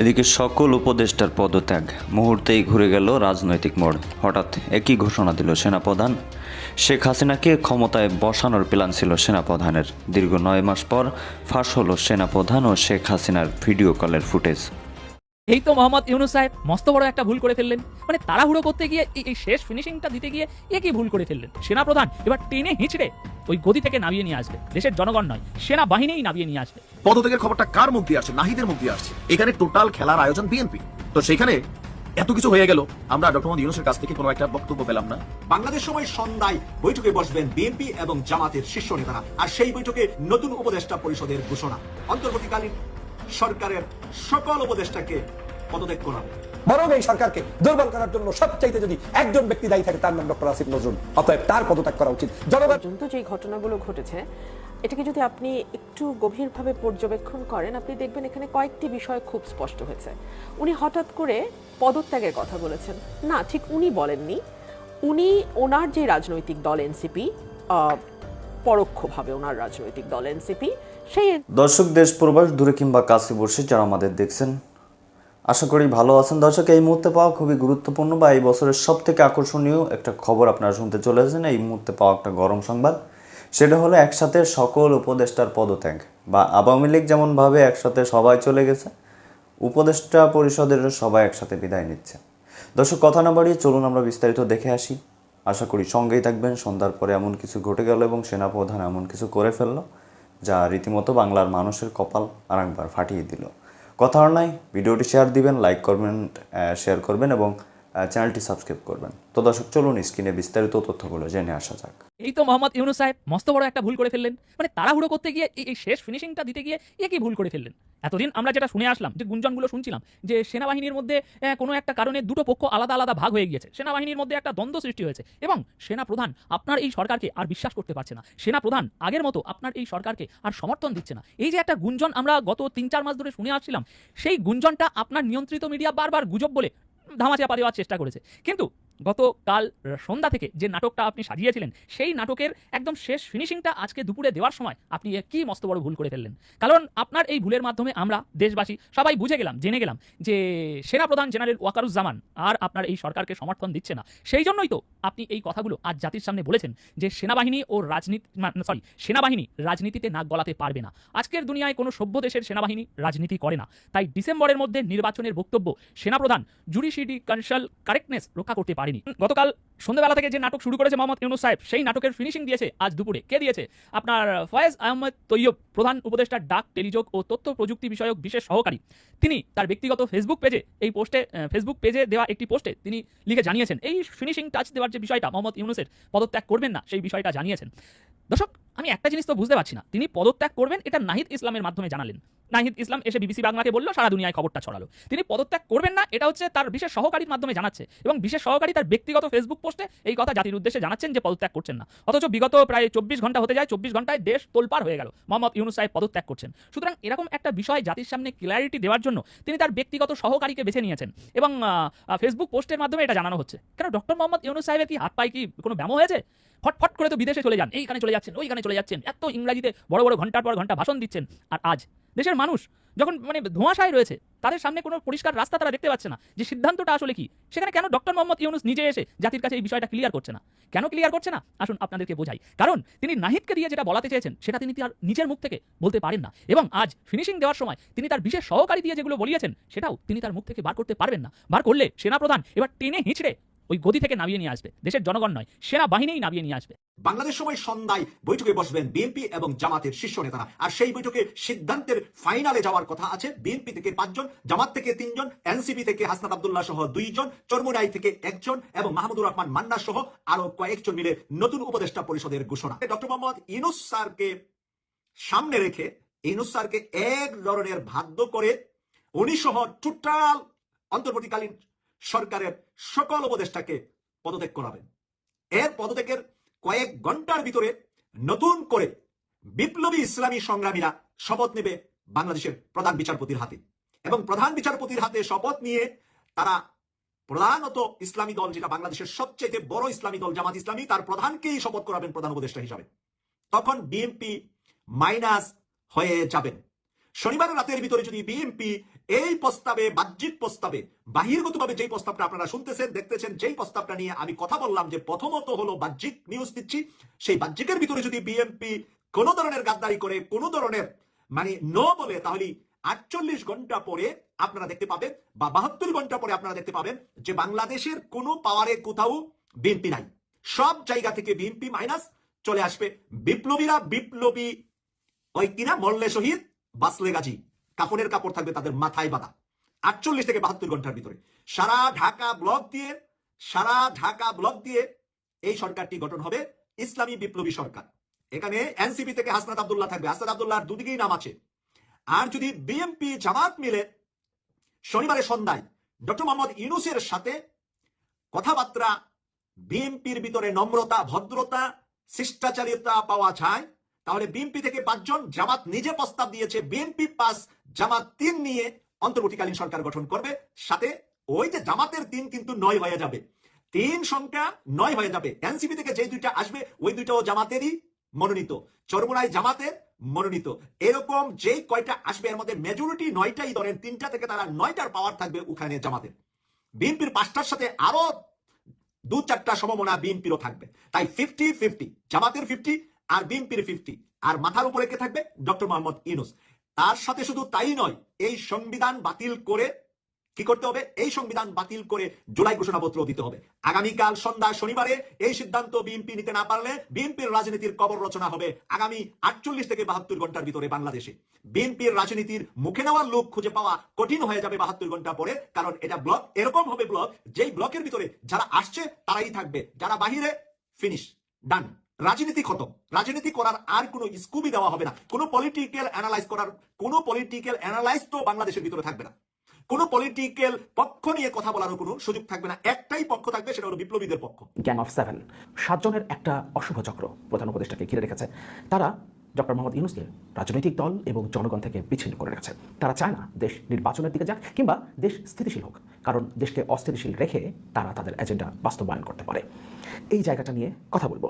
এদিকে সকল উপদেষ্টার পদত্যাগ। মুহূর্তেই ঘুরে গেল রাজনৈতিক মোড়। হঠাৎ একই ঘোষণা দিল সেনাপ্রধান। শেখ হাসিনাকে ক্ষমতায় বসানোর প্ল্যান ছিল সেনাপ্রধানের। দীর্ঘ নয় মাস পর ফাঁস হলো সেনাপ্রধান ও শেখ হাসিনার ভিডিও কলের ফুটেজ। এই তো মোহাম্মদ ইউনুস সাহেব মস্ত বড় একটা ভুল করে ফেললেন। মানে তাড়াহুড়ো করতে গিয়ে এই- শেষ ফিনিশিংটা দিতে গিয়ে একই ভুল করে ফেললেন? সেনাপ্রধান এবার টেনে হিঁচড়ে ওই গদি থেকে নামিয়ে নিয়ে আসবে। দেশের জনগণ নয় সেনা বাহিনীই নামিয়ে নিয়ে আসবে। পদত্যাগের খবরটা কার মুখ দিয়ে আসছে? নাহিদের মুখ দিয়ে আসছে। এখানে টোটাল খেলার আয়োজন বিএনপি। তো সেখানে এত কিছু হয়ে গেল আমরা ডক্টর মোহাম্মদ ইউনুসের কাছ থেকে কোনো একটা বক্তব্য পেলাম না। বাংলাদেশ সময় সন্ধ্যায় বৈঠকে বসবেন বিএনপি এবং জামাতের শীর্ষ নেতারা। আর সেই বৈঠকে নতুন উপদেষ্টা পরিষদের ঘোষণা। অন্তর্বর্তীকালীন সরকারের সকল উপদেষ্টাকে পদত্যাগ করাবে বরং এই সরকারকে দুর্বল করার জন্য সবচাইতে যদি একজন ব্যক্তি দায়ী থাকে তার নাম ডক্টর আসিফ নজরুল। অতএব তার পদত্যাগ করা উচিত। জনগণ পর্যন্ত যে ঘটনাগুলো ঘটেছে এটাকে যদি আপনি একটু গভীরভাবে পর্যবেক্ষণ করেন আপনি দেখবেন এখানে কয়েকটি বিষয় খুব স্পষ্ট হয়েছে। উনি হঠাৎ করে পদত্যাগের কথা বলেছেন। না ঠিক উনি বলেননি। উনি ওনার যে রাজনৈতিক দল এনসিপি পরোক্ষভাবে ওনার রাজনৈতিক দল এনসিপি সেই দর্শক দেশ প্রবাস দূরে কিংবা কাছে বসে যারা আমাদের দেখছেন, আশা করি ভালো আছেন। দর্শক, এই মুহূর্তে পাওয়া খুবই গুরুত্বপূর্ণ বা এই বছরের সব থেকে আকর্ষণীয় একটা খবর আপনারা শুনতে চলে এসেছেন এই মুহূর্তে পাওয়া একটা গরম সংবাদ। সেটা হলো একসাথে সকল উপদেষ্টার পদত্যাগ বা আওয়ামী লীগ যেমনভাবে একসাথে সবাই চলে গেছে, উপদেষ্টা পরিষদের সবাই একসাথে বিদায় নিচ্ছে। দর্শক, কথা না বাড়িয়ে চলুন আমরা বিস্তারিত দেখে আসি। আশা করি সঙ্গেই থাকবেন। সন্ধ্যার পরে এমন কিছু ঘটে গেল এবং সেনাপ্রধান এমন কিছু করে ফেলল। যা রীতিমতো বাংলার মানুষের কপাল আরেকবার ফাটিয়ে দিল। কথা আর নাই, ভিডিওটি শেয়ার দিবেন লাইক করবেন শেয়ার করবেন এবং চ্যানেলটি সাবস্ক্রাইব করবেন। তো দর্শক, চলুন স্ক্রিনে বিস্তারিত তথ্যগুলো জেনে আসা যাক। এই তো মোহাম্মদ ইউনুস সাহেব, মস্ত বড় একটা ভুল করে ফেললেন। মানে তাড়াহুড়ো করতে গিয়ে, এই- শেষ ফিনিশিংটা দিতে গিয়ে একই ভুল করে ফেললেন? এতদিন আমরা যেটা শুনে আসলাম, যে গুঞ্জনগুলো শুনছিলাম, যে সেনাবাহিনীর মধ্যে কোনো একটা কারণে দুটো পক্ষ আলাদা আলাদা ভাগ হয়ে গিয়েছে। সেনাবাহিনীর মধ্যে একটা দ্বন্দ্ব সৃষ্টি হয়েছে এবং সেনা প্রধান আপনার এই সরকারকে আর বিশ্বাস করতে পারছে না। সেনা প্রধান আগের মতো আপনার এই সরকারকে আর সমর্থন দিচ্ছে না। এই যে একটা গুঞ্জন আমরা গত তিন চার মাস ধরে শুনে আসছিলাম, সেই গুঞ্জনটা আপনার নিয়ন্ত্রিত মিডিয়া বারবার গুজব বলে ধামাচাপা দেওয়ার চেষ্টা করেছে। কিন্তু গতকাল সন্ধ্যা থেকে যে নাটকটা আপনি সাজিয়েছিলেন, সেই নাটকের একদম শেষ ফিনিশিংটা আজকে দুপুরে দেওয়ার সময় আপনি কি মস্ত বড় ভুল করে ফেললেন। কারণ আপনার এই ভুলের মাধ্যমে আমরা দেশবাসী সবাই বুঝে গেলাম, জেনে গেলাম যে সেনাপ্রধান জেনারেল ওয়াকারুজ্জামান আর আপনার এই সরকারকে সমর্থন দিচ্ছে না। সেই জন্যই তো আপনি এই কথাগুলো আজ জাতির সামনে বলেছেন যে সেনাবাহিনী ও রাজনীতি সরি সেনাবাহিনী রাজনীতিতে নাক গলাতে পারবে না। আজকের দুনিয়ায় কোনো সভ্য দেশের সেনাবাহিনী রাজনীতি করে না। তাই ডিসেম্বরের মধ্যে নির্বাচনের বক্তব্য সেনাপ্রধান জুডিশিয়ারি কনসাল কারেক্টনেস রক্ষা করতে পারেনি। গতকাল সন্ধ্যাবেলা থেকে যে নাটক শুরু করেছে মোহাম্মদ ইউনুস সাহেব, সেই নাটকের ফিনিশিং দিয়েছে আজ দুপুরে। কে দিয়েছে? আপনার ফয়েজ আহমদ তৈয়ব, প্রধান উপদেষ্টা ডাক, টেলিযোগ ও তথ্য প্রযুক্তি বিষয়ক বিশেষ সহকারী। তিনি তার ব্যক্তিগত ফেসবুক পেজে এই পোস্টে ফেসবুক পেজে দেওয়া একটি পোস্টে তিনি লিখে জানিয়েছেন, এই ফিনিশিং টাচ দেওয়ার যে বিষয়টা মোহাম্মদ ইউনুসের পদত্যাগ করবেন না, সেই বিষয়টা জানিয়েছেন। দর্শক আমি একটা জিনিস তো বুঝতে পারছি না। তিনি পদত্যাগ করবেন, এটা নাহিদ ইসলামের মাধ্যমে জানালেন। নাহিদ ইসলাম এসে বিবিসি বাংলাকে বলল, সারা দুনিয়ায় খবরটা ছড়ালো। তিনি পদত্যাগ করবেন না, এটা হচ্ছে তার বিশেষ সহকারীর মাধ্যমে জানাচ্ছে। এবং বিশেষ সহকারী তার ব্যক্তিগত ফেসবুক পোস্টে এই কথা জাতির উদ্দেশ্যে জানাচ্ছেন যে পদত্যাগ করছেন না। অথচ বিগত প্রায় চব্বিশ ঘণ্টা হতে যায়, চব্বিশ ঘন্টায় দেশ তোলপার হয়ে গেল। মোহাম্মদ ইউনুস সাহেব পদত্যাগ করছেন। সুতরাং এরকম একটা বিষয় জাতির সামনে ক্ল্যারিটি দেওয়ার জন্য তিনি তার ব্যক্তিগত সহকারীকে বেছে নিয়েছেন। এবং ফেসবুক পোস্টের মাধ্যমে এটা জানানো হচ্ছে। কেন ডক্টর মোহাম্মদ ইউনুস সাহেবের কি হাত পায়ে কি কোনো ব্যামো হয়েছে? ফটফট করে তো বিদেশে চলে যান। এইখানে চলে যাচ্ছেন, ওইখানে চলে যাচ্ছেন। এত ইংরাজিতে বড় বড় ঘণ্টার পর ঘণ্টা ভাষণ দিচ্ছেন। আর আজ দেশের মানুষ যখন মানে ধোঁয়াশায় রয়েছে, তাদের সামনে কোনো পরিষ্কার রাস্তা তারা দেখতে পাচ্ছে না। যে সিদ্ধান্তটা আসলে কি? সেখানে কেন ডক্টর মোহাম্মদ ইউনুস নিজে এসে জাতির কাছে এই বিষয়টা ক্লিয়ার করছে না? কেন ক্লিয়ার করছে না? আসুন আপনাদেরকে বোঝাই। কারণ তিনি নাহিদকে দিয়ে যেটা বলাতে চেয়েছেন, সেটা তিনি তার নিজের মুখ থেকে বলতে পারেন না। এবং আজ ফিনিশিং দেওয়ার সময় তিনি তার বিশেষ সহকারী দিয়ে যেগুলো বলিয়েছেন, সেটাও তিনি তার মুখ থেকে বার করতে পারবেন না। বার করলে সেনাপ্রধান এবার টেনে হিঁচড়ে ওই গদি থেকে নামিয়ে নিয়ে আসবে। দেশের জনগণ নয় সেনা বাহিনীই নামিয়ে নিয়ে আসবে। বাংলাদেশ সময় সন্ধ্যায় বৈঠকে বসবেন বিএনপি এবং জামাতের শীর্ষ নেতারা। আর সেই বৈঠকে সিদ্ধান্তের ফাইনালে যাওয়ার কথা আছে বিএনপি থেকে পাঁচজন, জামাত থেকে তিনজন, এনসিপি থেকে হাসনাত আব্দুল্লাহ সহ দুইজন, চর্মনাই থেকে একজন এবং মাহমুদুর রহমান মান্না সহ আরও কয়েকজন মিলে নতুন উপদেষ্টা পরিষদের ঘোষণা। ডক্টর মোহাম্মদ ইনুস স্যারকে সামনে রেখে ইনুস স্যারকে এক ধরনের বাধ্য করে উনি সহ টোটাল অন্তর্বর্তীকালীন সরকারের সকল উপদেষ্টাকে পদত্যাগ করাবেন। এর পদত্যাগের কয়েক ঘণ্টার ভিতরে নতুন করে বিপ্লবী ইসলামী সংগ্রামীরা শপথ নেবে বাংলাদেশের প্রধান বিচারপতির হাতে। এবং প্রধান বিচারপতির হাতে শপথ নিয়ে তারা প্রধানত ইসলামী দল, যেটা বাংলাদেশের সবচেয়ে বড় ইসলামী দল, জামাত ইসলামী, তার প্রধানকেই শপথ করাবেন প্রধান উপদেষ্টা হিসাবে। তখন বিএনপি মাইনাস হয়ে যাবেন। শনিবার রাতের ভিতরে যদি বিএনপি এই প্রস্তাবে, বাহ্যিক প্রস্তাবে, বাহিরগতভাবে যেই প্রস্তাবটা আপনারা শুনতেছেন, দেখতেছেন, যেই প্রস্তাবটা নিয়ে আমি কথা বললাম যে প্রথমত হলো বাহ্যিক নিউজ দিচ্ছি, সেই বাহ্যিকের ভিতরে যদি বিএনপি কোনো ধরনের গাদ্দারি করে, কোনো ধরনের মানে ন বলে, তাহলে আটচল্লিশ ঘণ্টা পরে আপনারা দেখতে পাবেন বা বাহাত্তর ঘণ্টা পরে আপনারা দেখতে পাবেন যে বাংলাদেশের কোনো পাওয়ারে কোথাও বিএনপি নাই। সব জায়গা থেকে বিএনপি মাইনাস চলে আসবে। বিপ্লবীরা বিপ্লবী ওই কিনা? মল্লে শহীদ বাসলে গাজী। কাপড়ের কাপড় থাকবে তাদের মাথায় বাঁধা। আটচল্লিশ থেকে বাহাত্তর ঘণ্টার ভিতরে। সারা ঢাকা ব্লক দিয়ে, সারা ঢাকা ব্লক দিয়ে এই সরকারটি গঠন হবে ইসলামী বিপ্লবী সরকার। এখানে এনসিপি থেকে হাসনাত আব্দুল্লাহ থাকবে। হাসনাত আব্দুল্লাহর দুদিকেই নাম আছে। আর যদি বিএমপি জামাত মিলে শনিবারের সন্ধ্যায় ডক্টর মোহাম্মদ ইউনুসের সাথে কথাবার্তা, বিএনপির ভিতরে নম্রতা, ভদ্রতা, শিষ্টাচারিতা পাওয়া যায় তাহলে বিএনপি থেকে পাঁচজন জামাত নিজে প্রস্তাব দিয়েছে। বিএনপি পাস জামাত তিন নিয়ে অন্তর্বর্তীকালীন সরকার গঠন করবে। সাথে ওই যে জামাতের তিন কিন্তু নয় হয়ে যাবে। তিন সংখ্যা নয় হয়ে যাবে। এনসিপি থেকে যে দুইটা আসবে, ওই দুইটাও জামাতেরই মনোনীত। চরমুনাই জামাতের মনোনীত। এরকম যে কয়টা আসবে, এর মধ্যে মেজরিটি নয়টাই ধরেন তিনটা থেকে তারা নয়টার পাওয়ার থাকবে ওখানে জামাতের। বিএনপির পাঁচটার সাথে আরও দু চারটা সমমনা বিএনপিরও থাকবে। তাই ফিফটি ফিফটি জামাতের ফিফটি আর বিএনপির ফিফটি। আর মাথার উপরে কে থাকবে? ডক্টর মোহাম্মদ ইউনুস। তার সাথে শুধু তাই নয়, এই সংবিধান বাতিল করে কি করতে হবে? এই সংবিধান বাতিল করে জুলাই ঘোষণাপত্র দিতে হবে। আগামীকাল সন্ধ্যা শনিবারে এই সিদ্ধান্ত বিএনপি নিতে না পারলে বিএনপির রাজনীতির কবর রচনা হবে আগামী আটচল্লিশ থেকে বাহাত্তর ঘণ্টার ভিতরে বাংলাদেশে। বিএনপির রাজনীতির মুখে নেওয়ার লোক খুঁজে পাওয়া কঠিন হয়ে যাবে বাহাত্তর ঘণ্টা পরে, কারণ এটা ব্লক, এরকম হবে ব্লক যেই ব্লকের ভিতরে যারা আসছে তারাই থাকবে, যারা বাহিরে, ফিনিশ, ডান। রাজনীতি খতম। রাজনীতি করার আর কোনো স্কুবই দেওয়া হবে না। কোনো পলিটিক্যাল অ্যানালাইজ করার কোনো পলিটিক্যাল অ্যানালাইজ তো বাংলাদেশের ভিতরে থাকবে না। কোনো পলিটিক্যাল পক্ষ নিয়ে কথা বলারও কোনো সুযোগ থাকবে না। একটাই পক্ষ থাকবে, সেটা হলো বিপ্লবীদের পক্ষ। গ্যাং অফ সেভেন সাতজনের একটা অশুভ চক্র প্রধান উপদেষ্টাকে ঘিরে রেখেছে। তারা ডক্টর মোহাম্মদ ইউনুসকে রাজনৈতিক দল এবং জনগণ থেকে বিচ্ছিন্ন করে রেখেছে। তারা চায় না দেশ নির্বাচনের দিকে যাক কিংবা দেশ স্থিতিশীল হোক, কারণ দেশকে অস্থিতিশীল রেখে তারা তাদের এজেন্ডা বাস্তবায়ন করতে পারে। এই জায়গাটা নিয়ে কথা বলব।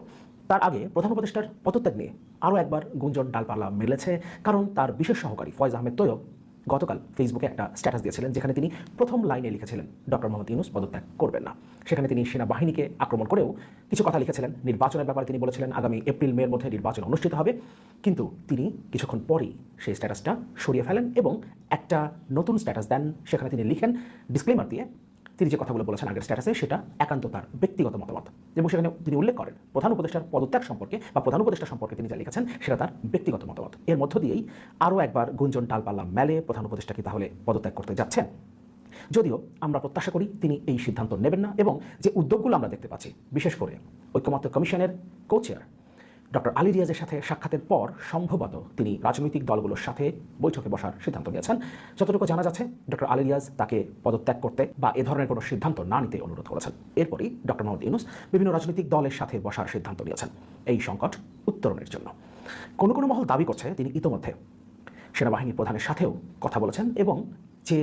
তার আগে প্রধান উপদেষ্টার পদত্যাগ নিয়ে আরও একবার গুঞ্জন ডালপালা মেলেছে, কারণ তার বিশেষ সহকারী ফয়েজ আহমেদ তৈয়ব গতকাল ফেসবুকে একটা স্ট্যাটাস দিয়েছিলেন যেখানে তিনি প্রথম লাইনে লিখেছিলেন ডক্টর মোহাম্মদ ইউনুস পদত্যাগ করবেন না। সেখানে তিনি সেনাবাহিনীকে আক্রমণ করেও কিছু কথা লিখেছিলেন। নির্বাচনের ব্যাপারে তিনি বলেছিলেন, আগামী এপ্রিল মের মধ্যে নির্বাচন অনুষ্ঠিত হবে। কিন্তু তিনি কিছুক্ষণ পরেই সেই স্ট্যাটাসটা সরিয়ে ফেলেন এবং একটা নতুন স্ট্যাটাস দেন। সেখানে তিনি লিখেন ডিসক্লেমার দিয়ে তিনি যে কথাগুলো বলেছেন আগের স্ট্যাটাসে সেটা একান্ত তার ব্যক্তিগত মতামত। এবং সেখানে তিনি উল্লেখ করেন, প্রধান উপদেষ্টার পদত্যাগ সম্পর্কে বা প্রধান উপদেষ্টা সম্পর্কে তিনি যা লিখেছেন, সেটা তার ব্যক্তিগত মতামত। এর মধ্য দিয়েই আরও একবার গুঞ্জন টালপাল্লা মেলে প্রধান উপদেষ্টা কি তাহলে পদত্যাগ করতে যাচ্ছেন? যদিও আমরা প্রত্যাশা করি তিনি এই সিদ্ধান্ত নেবেন না এবং যে উদ্যোগগুলো আমরা দেখতে পাচ্ছি, বিশেষ করে ঐক্যমত্য কমিশনের কোচেয়ার ডক্টর আলী রিয়াজের সাথে সাক্ষাতের পর সম্ভবত তিনি রাজনৈতিক দলগুলোর সাথে বৈঠকে বসার সিদ্ধান্ত নিয়েছেন। যতটুকু জানা যাচ্ছে ডক্টর আলী রিয়াজ তাকে পদত্যাগ করতে বা এ ধরনের কোনো সিদ্ধান্ত না নিতে অনুরোধ করেছেন। এরপরই ডক্টর মোহাম্মদ ইউনুস বিভিন্ন রাজনৈতিক দলের সাথে বসার সিদ্ধান্ত নিয়েছেন এই সংকট উত্তরণের জন্য। কোনো কোনো মহল দাবি করছে তিনি ইতোমধ্যে সেনাবাহিনী প্রধানের সাথেও কথা বলেছেন এবং যে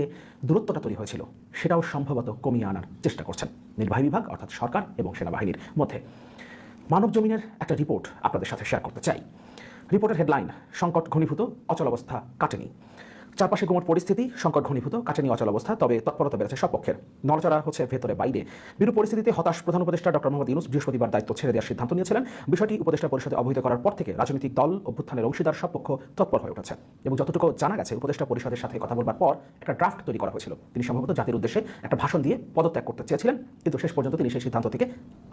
দূরত্বটা তৈরি হয়েছিল সেটাও সম্ভবত কমিয়ে আনার চেষ্টা করছেন। নির্বাহী বিভাগ অর্থাৎ সরকার এবং সেনাবাহিনীর মধ্যে। মানব জমিনের একটা রিপোর্ট আপনাদের সাথে শেয়ার করতে চাই। রিপোর্টের হেডলাইন সংকট ঘনীভূত অচল অবস্থা কাটেনি। চারপাশে গুমট পরিস্থিতি সংকট ঘনীভূত কাটেনি অচল অবস্থা, তবে তৎপরতা বেড়েছে সব পক্ষের। নড়চড়া হচ্ছে ভেতরে, বাইরে। বিরূপ পরিস্থিতিতে হতাশ প্রধান উপদেষ্টা ডক্টর মোহাম্মদ ইউনুস বৃহস্পতিবার দায়িত্ব ছেড়ে দেওয়ার সিদ্ধান্ত নিয়েছিলেন। বিষয়টি উপদেষ্টা পরিষদে অবহিত করার পর থেকে রাজনৈতিক দল, অভ্যুত্থানের অংশীদার সব পক্ষ তৎপর হয়ে উঠেছে। এবং যতটুকু জানা গেছে, উপদেষ্টা পরিষদের সাথে কথা বলবার পর একটা ড্রাফট তৈরি করা হয়েছিল। তিনি সম্ভবত জাতির উদ্দেশ্যে একটা ভাষণ দিয়ে পদত্যাগ করতে চেয়েছিলেন, কিন্তু শেষ পর্যন্ত তিনি সেই সিদ্ধান্ত থেকে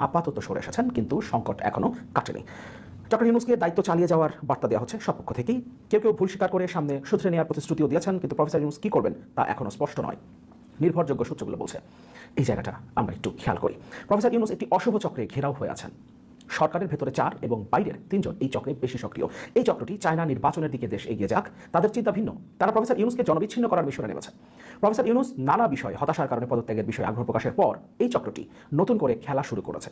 আপাতত সরে এসেছেন, কিন্তু সংকট এখনও কাটেনি। ডক্টর ইউনুসকে দায়িত্ব চালিয়ে যাওয়ার বার্তা দেওয়া হচ্ছে। সব পক্ষ থেকেই কেউ কেউ ভুল স্বীকার করে সামনে শুধরে নেওয়ার প্রতিশ্রুতিও দিয়েছেন, কিন্তু প্রফেসর ইউনুস কী করবেন তা এখনও স্পষ্ট নয়। নির্ভরযোগ্য সূত্রগুলো বলছে। এই জায়গাটা আমরা একটু খেয়াল করি। প্রফেসর ইউনুস একটি অশুভ চক্রে ঘেরাও হয়ে আছেন। সরকারের ভেতরে চার এবং বাইরের তিনজন এই চক্রে বেশি সক্রিয়। এই চক্রটি চায়না নির্বাচনের দিকে দেশ এগিয়ে যাক, তাদের চিন্তা ভিন্ন। তারা প্রফেসর ইউনুসকে জনবিচ্ছিন্ন করার মিশনে নেমেছে প্রফেসর ইউনুস নানা বিষয়ে হতাশার কারণে পদত্যাগের বিষয়ে আগ্রহ প্রকাশের পর এই চক্রটি নতুন করে খেলা শুরু করেছে।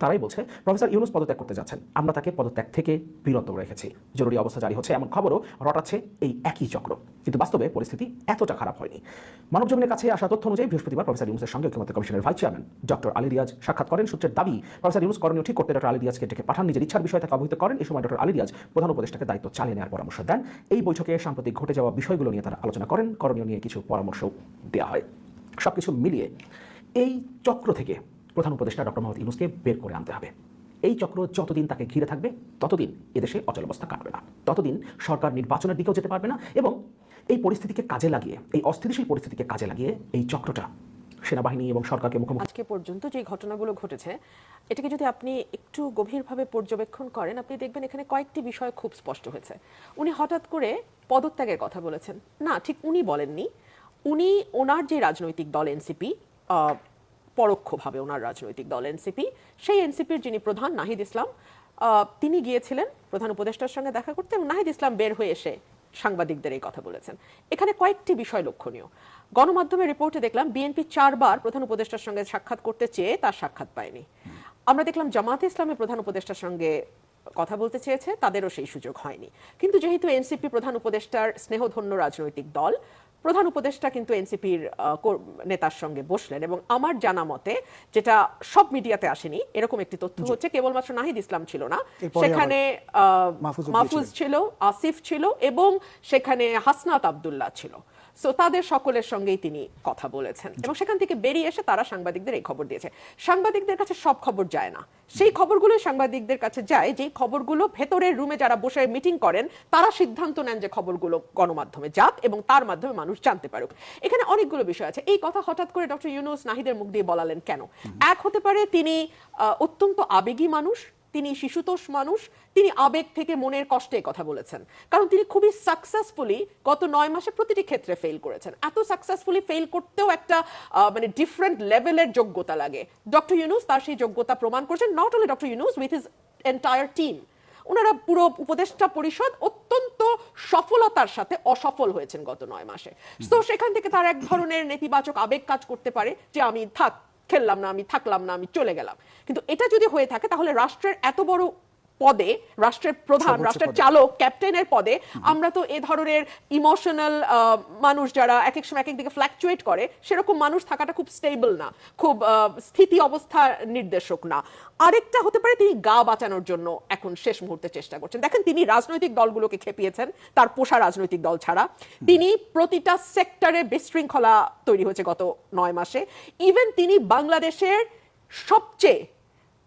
তারাই বলছে, প্রফেসর ইউনুস পদত্যাগ করতে যাচ্ছেন। আমরা তাকে পদত্যাগ থেকে বিরত রেখেছি। জরুরি অবস্থা জারি হচ্ছে, এমন খবরও রটাচ্ছে এই একই চক্র। কিন্তু বাস্তবে পরিস্থিতি এতটা খারাপ হয়নি। মানবজমিনের কাছে আসা তথ্য অনুযায়ী বৃহস্পতিবার প্রফেসর ইউনুসের সঙ্গে ঐক্যমত্য কমিশনের vice chairman doctor Ali Riaz সাক্ষাৎ করেন। সূত্রের দাবি, প্রফেসর ইউনুস করণীয় ঠিক করতে ডক্টর আলী রিয়াজকে ডেকে পাঠান। নিজের ইচ্ছার বিষয় থেকে অবহিত করেন। এই সময় ডক্টর আলী রিয়াজ প্রধান উপদেষ্টাকে দায়িত্ব চালিয়ে নেওয়ার পরামর্শ দেন। এই বৈঠকে সাম্প্রতিক ঘটে যাওয়া বিষয়গুলো নিয়ে তারা আলোচনা করেন। করণীয় নিয়ে কিছু পরামর্শ দেওয়া হয়। সবকিছু মিলিয়ে এই চক্র থেকে প্রধান উপদেষ্টা ডক্টর মোহাম্মদ ইউনুসকে বের করে আনতে হবে। এই চক্র যতদিন তাকে ঘিরে থাকবে, ততদিন এদেশে অচলাবস্থা কাটবে না। ততদিন সরকার নির্বাচনের দিকেও যেতে পারবে না এবং এই পরিস্থিতিকে কাজে লাগিয়ে, এই অস্থিতিশীল পরিস্থিতিকে কাজে লাগিয়ে এই চক্রটা সেনাবাহিনী এবং সরকারকে মুখোমুখি আজকে পর্যন্ত যে ঘটনাগুলো ঘটেছে, এটাকে যদি আপনি একটু গভীরভাবে পর্যবেক্ষণ করেন, আপনি দেখবেন এখানে কয়েকটি বিষয় খুব স্পষ্ট হয়েছে। উনি হঠাৎ করে পদত্যাগের কথা বলেছেন। না, ঠিক উনি বলেননি। উনি ওনার যে রাজনৈতিক দল, এনসিপি পরোক্ষভাবে ওনার রাজনৈতিক দল এনসিপি। সেই এনসিপির যিনি প্রধান, নাহিদ ইসলাম তিনি গিয়েছিলেন প্রধান উপদেষ্টার সঙ্গে দেখা করতে এবং নাহিদ ইসলাম বের হয়ে এসে সাংবাদিকদের এই কথা বলেছেন। এখানে কয়েকটি বিষয় লক্ষণীয়। গণমাধ্যমে রিপোর্টে দেখলাম, বিএনপি চারবার প্রধান উপদেষ্টার সঙ্গে সাক্ষাৎ করতে চেয়ে তার সাক্ষাৎ পায়নি। আমরা দেখলাম জামাতে ইসলামের প্রধান উপদেষ্টার সঙ্গে কথা বলতে চেয়েছে তাদেরও সেই সুযোগ হয়নি। কিন্তু যেহেতু এনসিপি প্রধান উপদেষ্টার স্নেহধন্য রাজনৈতিক দল প্রধান উপদেষ্টা কিন্তু এনসিপির নেতার সঙ্গে বসলেন এবং আমার জানা মতে যেটা সব মিডিয়াতে আসেনি এরকম একটি তথ্য হচ্ছে কেবলমাত্র নাহিদ ইসলাম ছিল না। সেখানে মাহফুজ ছিল আসিফ ছিল এবং সেখানে হাসনাত আব্দুল্লাহ ছিল। সো তাদের সকলের সঙ্গেই তিনি কথা বলেছেন। এবং সেখান থেকে বেরিয়ে এসে তারা সাংবাদিকদের এই খবর দিয়েছে। সাংবাদিকদের কাছে সব খবর যায় না। সেই খবরগুলো সাংবাদিকদের কাছে যায় যে খবরগুলো ভেতরের রুমে যারা বসে মিটিং করেন তারা সিদ্ধান্ত নেন যে খবরগুলো গণমাধ্যমে যাক এবং তার মাধ্যমে মানুষ জানতে পারুক। এখানে অনেকগুলো বিষয় আছে। এই কথা হঠাৎ করে ডক্টর ইউনুস নাহিদের মুখ দিয়ে বলালেন কেন? এক হতে পারে তিনি অত্যন্ত আবেগী মানুষ তিনি শিশুতোষ মানুষ তিনি আবেগ থেকে মনের কষ্টে কথা বলেছেন। কারণ তিনি খুবই সাকসেসফুলি গত নয় মাসে প্রতিটি ক্ষেত্রে ফেল করেছেন। এত সাকসেসফুলি ফেল করতেও একটা মানে ডিফারেন্ট লেভেলের যোগ্যতা লাগে। ডক্টর ইউনুস তার সেই যোগ্যতা প্রমাণ করেছেন not only doctor Yunus with his entire team ওনারা পুরো উপদেষ্টা পরিষদ অত্যন্ত সফলতার সাথে অসফল হয়েছেন গত নয় মাসে। তো সেখান থেকে তার এক ধরনের নেতিবাচক আবেগ কাজ করতে পারে যে আমি থাক খেললাম না, আমি থাকলাম না, আমি চলে গেলাম। কিন্তু এটা যদি হয়ে থাকে, তাহলে রাষ্ট্রের এত বড় পদে রাষ্ট্রের প্রধান রাষ্ট্রের চালক ক্যাপ্টেনের পদে আমরা তো এ ধরনের ইমোশনাল মানুষ যারা এক এক সময় এক এক দিকে ফ্ল্যাকচুয়েট করে সেরকম মানুষ থাকাটা খুব স্টেবল না খুব স্থিতি অবস্থা নির্দেশক না। আরেকটা হতে পারে তিনি গা বাঁচানোর জন্য এখন শেষ মুহূর্তে চেষ্টা করছেন। দেখেন তিনি রাজনৈতিক দলগুলোকে খেপিয়েছেন তার পোষা রাজনৈতিক দল ছাড়া। তিনি প্রতিটা সেক্টরে বিশৃঙ্খলা তৈরি হয়েছে গত নয় মাসে। ইভেন তিনি বাংলাদেশের সবচেয়ে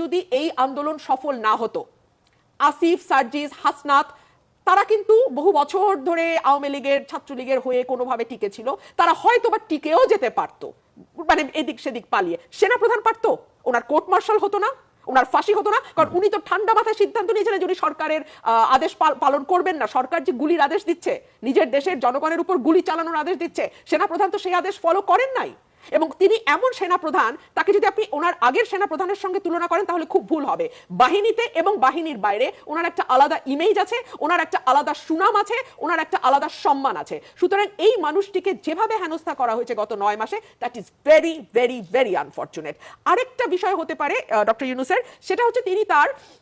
যদি এই আন্দোলন সফল না হতো। আসিফ, সার্জিস, হাসনাত, তারা কিন্তু বহু বছর ধরে আওয়ামী লীগের, ছাত্রলীগের হয়ে কোনোভাবে টিকে ছিল। তারা হয়তো বা টিকেও যেতে পারতো মানে এদিক সেদিক পালিয়ে। সেনাপ্রধান পারতো, ওনার কোর্ট মার্শাল হতো না, ওনার ফাঁসি হতো না, কারণ উনি তো ঠান্ডা মাথায় সিদ্ধান্ত নিয়েছিলেন যে উনি সরকারের আদেশ পালন করবেন না। সরকার যে গুলির আদেশ দিচ্ছে, নিজের দেশের জনগণের উপর গুলি চালানোর আদেশ দিচ্ছে, সেনাপ্রধান তো সেই আদেশ ফলো করেন নাই। এবং তিনি এমন সেনাপ্রধান, তাকে যদি আপনি ওনার আগের সেনাপ্রধানের সঙ্গে তুলনা করেন, তাহলে খুব ভুল হবে। বাহিনীতে এবং বাহিনীর বাইরে ওনার একটা আলাদা ইমেজ আছে, ওনার একটা আলাদা সুনাম আছে, ওনার একটা আলাদা সম্মান আছে। সুতরাং এই মানুষটিকে যেভাবে হেনস্থা করা হয়েছে গত নয় মাসে that is very very very unfortunate আরেকটা বিষয় হতে পারে ডক্টর ইউনুসের, সেটা হচ্ছে তিনি তার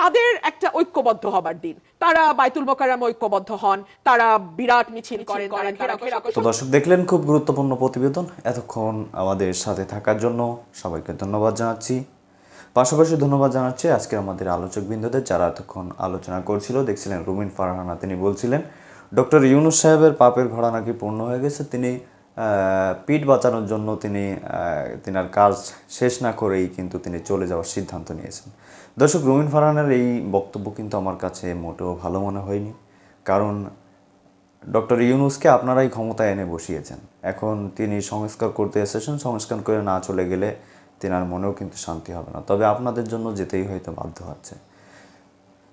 তাদের একটা ঐক্যবদ্ধ হবার দিন। তারা বাইতুল মোকাররম ঐক্যবদ্ধ হন তারা বিরাট মিছিল করেন। তো দর্শক দেখলেন খুব গুরুত্বপূর্ণ প্রতিবেদন। এতক্ষণ আমাদের সাথে থাকার জন্য সবাইকে ধন্যবাদ জানাচ্ছি। পাশাপাশি ধন্যবাদ জানাচ্ছি আজকে আমাদের আলোচক বিন্দুদের যারা এতক্ষণ আলোচনা করছিল। দেখছিলেন রুমিন ফারহানা তিনি বলছিলেন ডক্টর ইউনুস সাহেবের পাপের ঘোড়া নাকি পূর্ণ হয়ে গেছে? তিনি পিঠ বাঁচানোর জন্য তিনি তিনার কাজ শেষ না করেই কিন্তু তিনি চলে যাওয়ার সিদ্ধান্ত নিয়েছেন। দর্শক, রুমিন ফারহানের এই বক্তব্য কিন্তু আমার কাছে মোটেও ভালো মনে হয়নি। কারণ ডক্টর ইউনুসকে আপনারাই ক্ষমতায় এনে বসিয়েছেন। এখন তিনি সংস্কার করতে এসেছেন, সংস্কার করে না চলে গেলে তেনার মনেও কিন্তু শান্তি হবে না। তবে আপনাদের জন্য যেতেই হয়তো বাধ্য হচ্ছে।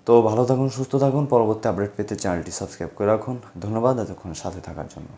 তো ভালো থাকুন, সুস্থ থাকুন। পরবর্তী আপডেট পেতে চ্যানেলটি সাবস্ক্রাইব করে রাখুন। ধন্যবাদ এতক্ষণ সাথে থাকার জন্য।